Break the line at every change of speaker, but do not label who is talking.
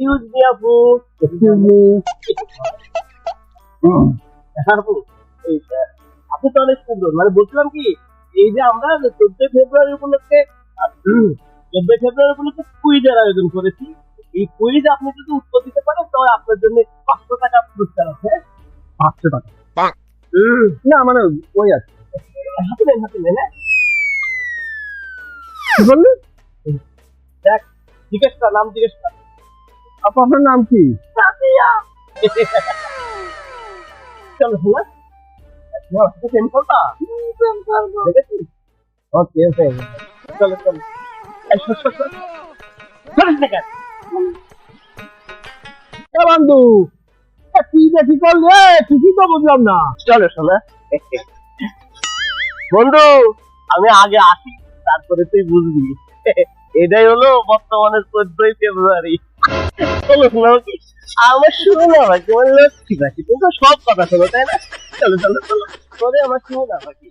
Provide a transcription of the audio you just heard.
Excuse me আপু
excuse me
আপু এই আপনি তো অনেক সুন্দর। মানে বলছিলাম কি এই যে আমরা চোদ্দই ফেব্রুয়ারি উপলক্ষে চোদ্দই ফেব্রুয়ারি উপলক্ষে কুইজের আয়োজন করেছি। এই কুইজ আপনি যদি উত্তর দিতে পারেন তাহলে আপনার জন্য পাঁচশো টাকা পুরস্কার আছে?
পাঁচশো টাকা।
হুম,
না মানে ওই আছে
হাতে নেন হাতে নেন হ্যাঁ?
কি বললি?
দেখ জিজ্ঞেস কর নাম জিজ্ঞেস কর।
আপু আপনার নাম কি? ওকে ওকে।
চলো চলো।
বন্ধু করলি? তো বুঝলাম না।
চলো শোনা বন্ধু আমি আগে আসি তারপরে তুই বুঝবি। এটাই হলো বর্তমানে চোদ্দই ফেব্রুয়ারি। আমার শুরু না ভাই, তোমার লক্ষ্মী ভাই তুমি তো সব কথা শোনো, তাই না? চলো চলো চলো। তোরে আমার শুরু না পাখি